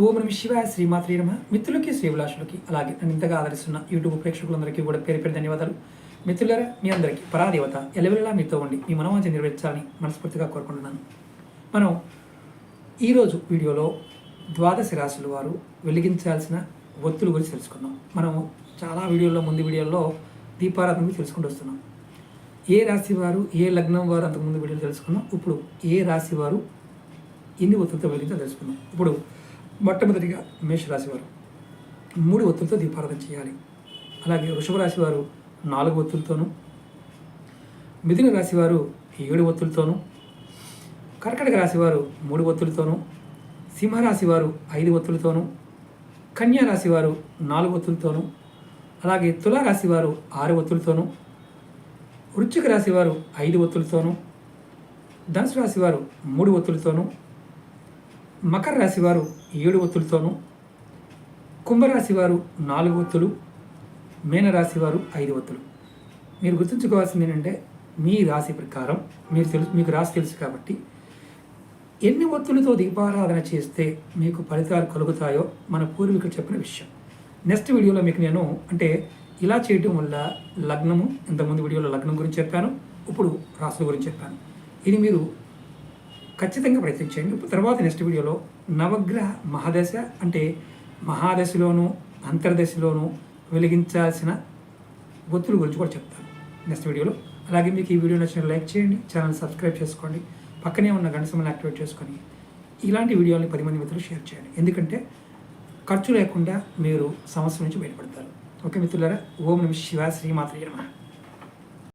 ఓం నమ శివాయ శ్రీమాత్రి నమ. మిత్రులకి శ్రీవిలాసులకి అలాగే నన్ను ఇంతగా ఆదరిస్తున్న యూట్యూబ్ ప్రేక్షకులందరికీ కూడా పేరు పేరు ధన్యవాదాలు. మిత్రులరా మీ అందరికీ పరాదేవత ఎలవెల్లా మీతో ఉండి మీ మనోవాంఛ నెరవేర్చాలని మనస్ఫూర్తిగా కోరుకుంటున్నాను. మనం ఈరోజు వీడియోలో ద్వాదశ రాశుల వారు వెలిగించాల్సిన ఒత్తుల గురించి తెలుసుకుందాం. మనం చాలా వీడియోల్లో ముందు వీడియోల్లో దీపారాధన గురించి తెలుసుకుంటూ వస్తున్నాం. ఏ రాశి వారు ఏ లగ్నం వారు అంతకుముందు వీడియోలు తెలుసుకున్నాం ఇప్పుడు ఏ రాశి వారు ఎన్ని ఒత్తులతో వెలిగించాలో తెలుసుకుందాం. ఇప్పుడు మొట్టమొదటిగా మేషరాశి వారు మూడు ఒత్తులతో దీపారాధన చేయాలి. అలాగే వృషభ రాశి వారు నాలుగు ఒత్తులతోనూ మిథున రాశి వారు ఏడు ఒత్తులతోనూ కర్కటక రాశి వారు మూడు ఒత్తులతోనూ సింహరాశి వారు ఐదు ఒత్తులతోనూ కన్యా రాశి వారు నాలుగు ఒత్తులతోనూ అలాగే తులారాశి వారు ఆరు ఒత్తులతోనూ వృశ్చిక రాశి వారు ఐదు ఒత్తులతోనూ ధనుసు రాశి వారు మూడు ఒత్తులతోనూ మకర రాశి వారు ఏడు ఒత్తులతోనూ కుంభరాశి వారు నాలుగు ఒత్తులు మీనరాశి వారు ఐదు ఒత్తులు. మీరు గుర్తుంచుకోవాల్సింది ఏంటంటే మీ రాశి ప్రకారం మీరు తెలుసు మీకు రాశి తెలుసు కాబట్టి ఎన్ని ఒత్తులతో దీపారాధన చేస్తే మీకు ఫలితాలు కలుగుతాయో మన పూర్వీకులు చెప్పిన విషయం. నెక్స్ట్ వీడియోలో మీకు నేను అంటే ఇలా చేయటం వల్ల లగ్నము ఇంతకుముందు వీడియోలో లగ్నం గురించి చెప్పాను ఇప్పుడు రాసుల గురించి చెప్పాను. ఇది మీరు ఖచ్చితంగా ప్రయత్నించండి తర్వాత నెక్స్ట్ వీడియోలో నవగ్రహ మహాదశ అంటే మహాదశలోను అంతర్దశలోను వెలిగించాల్సిన ఒత్తుల గురించి కూడా చెప్తాను నెక్స్ట్ వీడియోలో. అలాగే మీకు ఈ వీడియో నచ్చిన లైక్ చేయండి ఛానల్ సబ్స్క్రైబ్ చేసుకోండి పక్కనే ఉన్న గంట యాక్టివేట్ చేసుకొని ఇలాంటి వీడియోని పది మంది మిత్రులు షేర్ చేయండి. ఎందుకంటే ఖర్చు లేకుండా మీరు సమస్య నుంచి బయటపడతారు. ఓకే మిత్రులారా ఓం నమ శివ శ్రీమాత నమ.